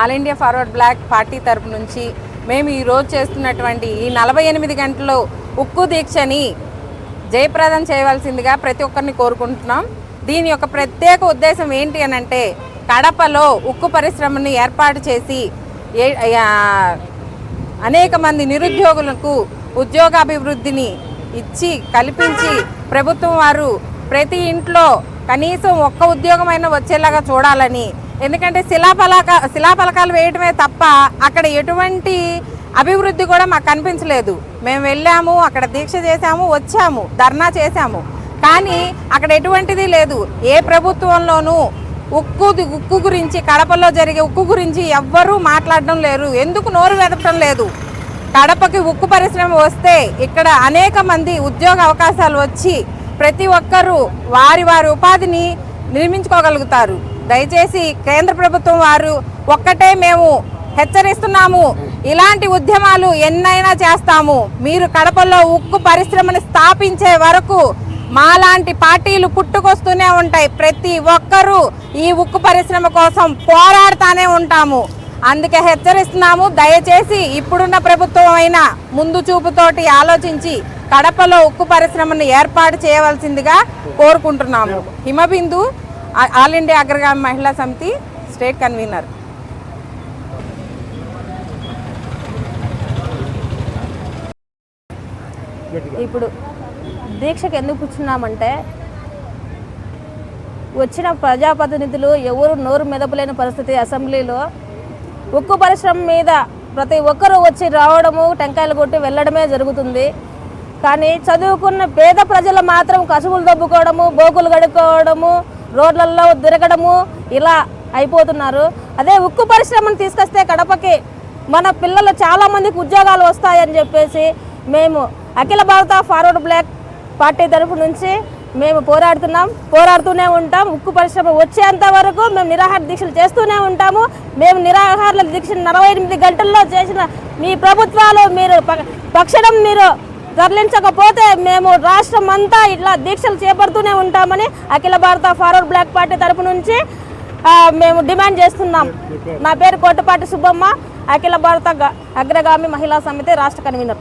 All India forward bloc party తరపు నుంచి మేము ఈరోజు చేస్తున్నటువంటి ఈ నలభై ఎనిమిది గంటలు ఉక్కు దీక్షని జయప్రదం చేయవలసిందిగా ప్రతి ఒక్కరిని కోరుకుంటున్నాం. దీని యొక్క ప్రత్యేక ఉద్దేశం ఏంటి అని అంటే కడపలో ఉక్కు పరిశ్రమని ఏర్పాటు చేసి ఏ అనేక మంది నిరుద్యోగులకు ఉద్యోగాభివృద్ధిని ఇచ్చి కల్పించి ప్రభుత్వం వారు ప్రతి ఇంట్లో కనీసం ఒక్క ఉద్యోగమైనా వచ్చేలాగా చూడాలని. ఎందుకంటే శిలాఫలక శిలాఫలకాలు వేయటమే తప్ప అక్కడ ఎటువంటి అభివృద్ధి కూడా మాకు కనిపించలేదు. మేము వెళ్ళాము అక్కడ దీక్ష చేశాము వచ్చాము ధర్నా చేశాము. కానీ అక్కడ ఎటువంటిది లేదు. ఏ ప్రభుత్వంలోనూ ఉక్కు ఉక్కు గురించి కడపలో జరిగే ఉక్కు గురించి ఎవ్వరూ మాట్లాడడం లేరు ఎందుకు నోరు వెదపడం లేదు? కడపకి ఉక్కు పరిశ్రమ వస్తే ఇక్కడ అనేక మంది ఉద్యోగ అవకాశాలు వచ్చి ప్రతి ఒక్కరూ వారి వారి ఉపాధిని నిర్మించుకోగలుగుతారు. దయచేసి కేంద్ర ప్రభుత్వం వారు ఒక్కటే మేము హెచ్చరిస్తున్నాము. ఇలాంటి ఉద్యమాలు ఎన్నైనా చేస్తాము. మీరు కడపలో ఉక్కు పరిశ్రమని స్థాపించే వరకు మాలాంటి పార్టీలు పుట్టుకొస్తూనే ఉంటాయి. ప్రతి ఒక్కరూ ఈ ఉక్కు పరిశ్రమ కోసం పోరాడుతూనే ఉంటాము. అందుకే హెచ్చరిస్తున్నాము. దయచేసి ఇప్పుడున్న ప్రభుత్వం అయినా ముందు చూపుతోటి ఆలోచించి కడపలో ఉక్కు పరిశ్రమను ఏర్పాటు చేయవలసిందిగా కోరుకుంటున్నాము. హిమబిందు ఆల్ ఇండియా అగ్రగామి మహిళా సమితి స్టేట్ కన్వీనర్. ఇప్పుడు దీక్షకు ఎందుకు కూర్చున్నామంటే వచ్చిన ప్రజాప్రతినిధులు ఎవరు నోరు మెదపలేని పరిస్థితి అసెంబ్లీలో ఉక్కు పరిశ్రమ మీద ప్రతి ఒక్కరూ వచ్చి రావడము టెంకాయలు కొట్టి వెళ్ళడమే జరుగుతుంది. కానీ చదువుకున్న పేద ప్రజలు మాత్రం కసువులు దబ్బుకోవడము బోకులు గడుక్కోవడము రోడ్లలో తిరగడము ఇలా అయిపోతున్నారు. అదే ఉక్కు పరిశ్రమను తీసుకొస్తే కడపకి మన పిల్లలు చాలామందికి ఉద్యోగాలు వస్తాయని చెప్పేసి మేము అఖిల భారత ఫార్వర్డ్ బ్లాక్ పార్టీ తరఫు నుంచి మేము పోరాడుతున్నాం పోరాడుతూనే ఉంటాం. ఉక్కు పరిశ్రమ వచ్చేంత వరకు మేము నిరాహార దీక్షలు చేస్తూనే ఉంటాము. మేము నిరాహార దీక్ష నలభై ఎనిమిది గంటల్లో చేసిన మీ ప్రభుత్వాలు మీరు ప- మీరు తరలించకపోతే మేము రాష్ట్రం అంతా ఇట్లా దీక్షలు చేపడుతూనే ఉంటామని అఖిల భారత ఫార్వర్డ్ బ్లాక్ పార్టీ తరపు నుంచి మేము డిమాండ్ చేస్తున్నాం. నా పేరు కోటపాటి సుబ్బమ్మ అఖిల భారత అగ్రగామి మహిళా సమితి రాష్ట్ర కన్వీనర్.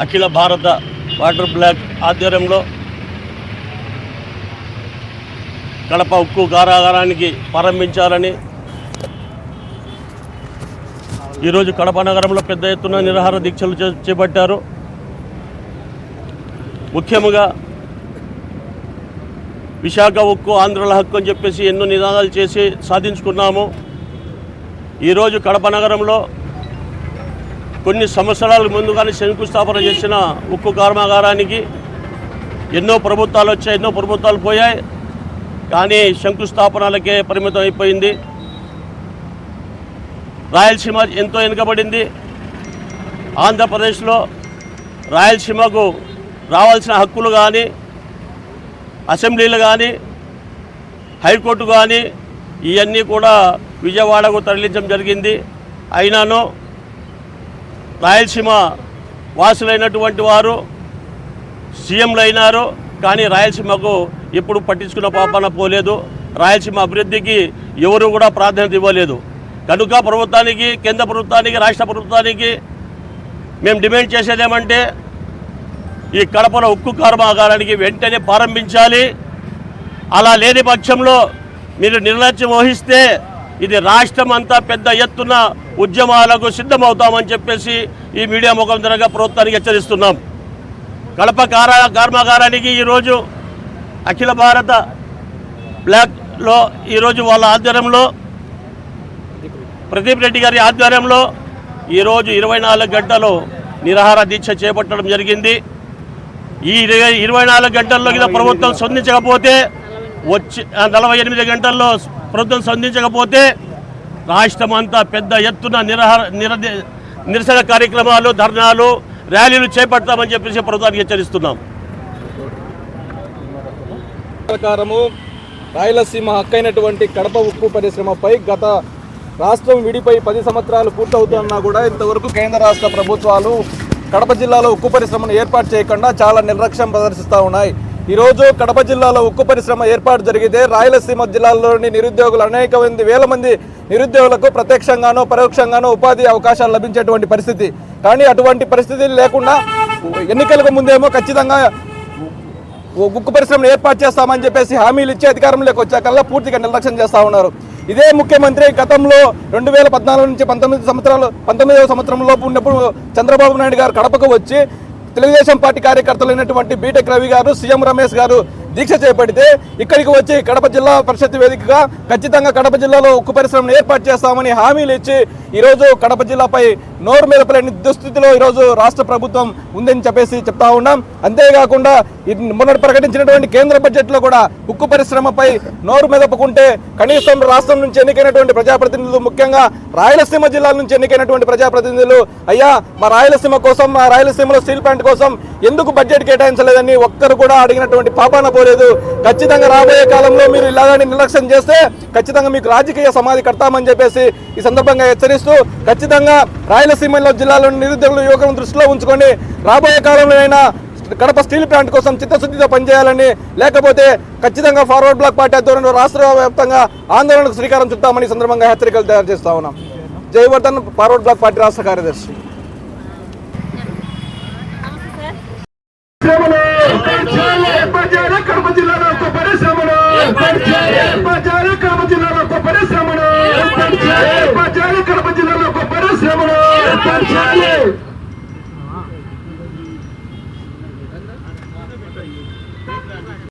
అఖిల భారత వాటర్ బ్లాక్ ఆధ్వర్యంలో కడప ఉక్కు కారాగారానికి ప్రారంభించాలని ఈరోజు కడప నగరంలో పెద్ద ఎత్తున నిరాహార దీక్షలు చేపట్టారు. ముఖ్యంగా విశాఖ ఉక్కు ఆంధ్రుల హక్కు అని చెప్పేసి ఎన్నో నినాదాలు చేసి సాధించుకున్నాము. ఈరోజు కడప నగరంలో కొన్ని సంవత్సరాల ముందుగానే శంకుస్థాపన చేసిన ఉక్కు కర్మాగారానికి ఎన్నో ప్రభుత్వాలు వచ్చాయి ఎన్నో ప్రభుత్వాలు పోయాయి. కానీ శంకుస్థాపనలకే పరిమితం అయిపోయింది. రాయలసీమ ఎంతో వెనుకబడింది. ఆంధ్రప్రదేశ్లో రాయలసీమకు రావాల్సిన హక్కులు కానీ అసెంబ్లీలు కానీ హైకోర్టు కానీ ఇవన్నీ కూడా విజయవాడకు తరలించడం జరిగింది. అయినాను రాయలసీమ వాసులైనటువంటి వారు సీఎంలు అయినారు కానీ రాయలసీమకు ఎప్పుడు పట్టించుకున్న పాపన పోలేదు. రాయలసీమ అభివృద్ధికి ఎవరు కూడా ప్రాధాన్యత ఇవ్వలేదు. కనుక ప్రభుత్వానికి కేంద్ర ప్రభుత్వానికి రాష్ట్ర ప్రభుత్వానికి మేము డిమాండ్ చేసేదేమంటే ఈ కడపలో ఉక్కు కర్మాగారానికి వెంటనే ప్రారంభించాలి. అలా లేని పక్షంలో మీరు నిర్లక్ష్యం వహిస్తే ఇది రాష్ట్రం అంతా పెద్ద ఎత్తున ఉద్యమాలకు సిద్ధమవుతామని చెప్పేసి ఈ మీడియా ముఖం ధరగా ప్రభుత్వానికి హెచ్చరిస్తున్నాం. కడప కార కర్మాగారానికి ఈరోజు అఖిల భారత బ్లాక్లో ఈరోజు వాళ్ళ ఆధ్వర్యంలో ప్రదీప్ రెడ్డి గారి ఆధ్వర్యంలో ఈరోజు ఇరవై నాలుగు గంటలు నిరాహార దీక్ష చేపట్టడం జరిగింది. ఈ ఇరవై ఇరవై నాలుగు గంటల్లో కింద ప్రభుత్వం స్పందించకపోతే వచ్చి నలభై ఎనిమిది గంటల్లో ప్రభుత్వం స్పందించకపోతే రాష్ట్రం అంతా పెద్ద ఎత్తున నిరహ నిర నిరసన కార్యక్రమాలు ధర్నాలు ర్యాలీలు చేపడతామని చెప్పేసి ప్రభుత్వానికి హెచ్చరిస్తున్నాం. ప్రకారము రాయలసీమ హక్కైనటువంటి కడప ఉక్కు పరిశ్రమపై గత రాష్ట్రం విడిపోయి పది సంవత్సరాలు పూర్తవుతున్నా కూడా ఇంతవరకు కేంద్ర రాష్ట్ర ప్రభుత్వాలు కడప జిల్లాలో ఉక్కు పరిశ్రమను ఏర్పాటు చేయకుండా చాలా నిర్లక్ష్యం ప్రదర్శిస్తూ ఉన్నాయి. ఈరోజు కడప జిల్లాలో ఉక్కు పరిశ్రమ ఏర్పాటు జరిగితే రాయలసీమ జిల్లాలోని నిరుద్యోగులు అనేక మంది వేల మంది నిరుద్యోగులకు ప్రత్యక్షంగానో పరోక్షంగానో ఉపాధి అవకాశాలు లభించేటువంటి పరిస్థితి. కానీ అటువంటి పరిస్థితి లేకుండా ఎన్నికలకు ముందేమో ఖచ్చితంగా ఉక్కు పరిశ్రమను ఏర్పాటు చేస్తామని చెప్పేసి హామీలు ఇచ్చి అధికారంలోకి వచ్చాకల్లా పూర్తిగా నిర్లక్ష్యం చేస్తా ఉన్నారు. ఇదే ముఖ్యమంత్రి గతంలో రెండు వేల పద్నాలుగు నుంచి పంతొమ్మిది సంవత్సరాలు పంతొమ్మిదవ సంవత్సరంలోపు ఉన్నప్పుడు చంద్రబాబు నాయుడు గారు కడపకు వచ్చి తెలుగుదేశం పార్టీ కార్యకర్తలైనటువంటి బీటెక్ రవి గారు సీఎం రమేష్ గారు దీక్ష చేపడితే ఇక్కడికి వచ్చి కడప జిల్లా పరిషత్ వేదికగా ఖచ్చితంగా కడప జిల్లాలో ఉక్కు పరిశ్రమను ఏర్పాటు చేస్తామని హామీలు ఇచ్చి ఈరోజు కడప జిల్లాపై నోరు మెదపలేని దుస్థితిలో ఈరోజు రాష్ట్ర ప్రభుత్వం ఉందని చెప్పేసి చెప్తా ఉన్నాం. అంతేకాకుండా మొన్నటి ప్రకటించినటువంటి కేంద్ర బడ్జెట్లో కూడా ఉక్కు పరిశ్రమపై నోరు మెదపకుంటే కనీసం రాష్ట్రం నుంచి ఎన్నికైనటువంటి ప్రజాప్రతినిధులు ముఖ్యంగా రాయలసీమ జిల్లాల నుంచి ఎన్నికైనటువంటి ప్రజాప్రతినిధులు అయ్యా మా రాయలసీమ కోసం మా రాయలసీమలో స్టీల్ ప్లాంట్ కోసం ఎందుకు బడ్జెట్ కేటాయించలేదని ఒక్కరు కూడా అడిగినటువంటి పాపాన పోలేదు ఖచ్చితంగా రాబోయే కాలంలో మీరు ఇలాగని నిర్లక్ష్యం చేస్తే ఖచ్చితంగా మీకు రాజకీయ సమాధి కడతామని చెప్పేసి ఈ సందర్భంగా హెచ్చరిస్తూ ఖచ్చితంగా రాయలసీమలో జిల్లాలోని నిరుద్యోగులు యువకులను దృష్టిలో ఉంచుకొని రాబోయే కాలంలో అయినా కడప స్టీల్ ప్లాంట్ కోసం చిత్తశుద్ధితో పనిచేయాలని లేకపోతే ఖచ్చితంగా ఫార్వర్డ్ బ్లాక్ పార్టీ ఆధ్వర్యంలో రాష్ట్ర వ్యాప్తంగా ఆందోళనకు శ్రీకారం చుట్టామని సందర్భంగా హెచ్చరికలు తయారు చేస్తా ఉన్నాం. జయవర్ధన్ ఫార్వర్డ్ బ్లాక్ పార్టీ రాష్ట్ర కార్యదర్శి. ఏర్పాచారు కడప జిల్లాలో గొప్ప పరిశ్రమను ఏర్పాచారు కడప జిల్లాలో గొప్ప పరిశ్రమను ఏర్పాచారు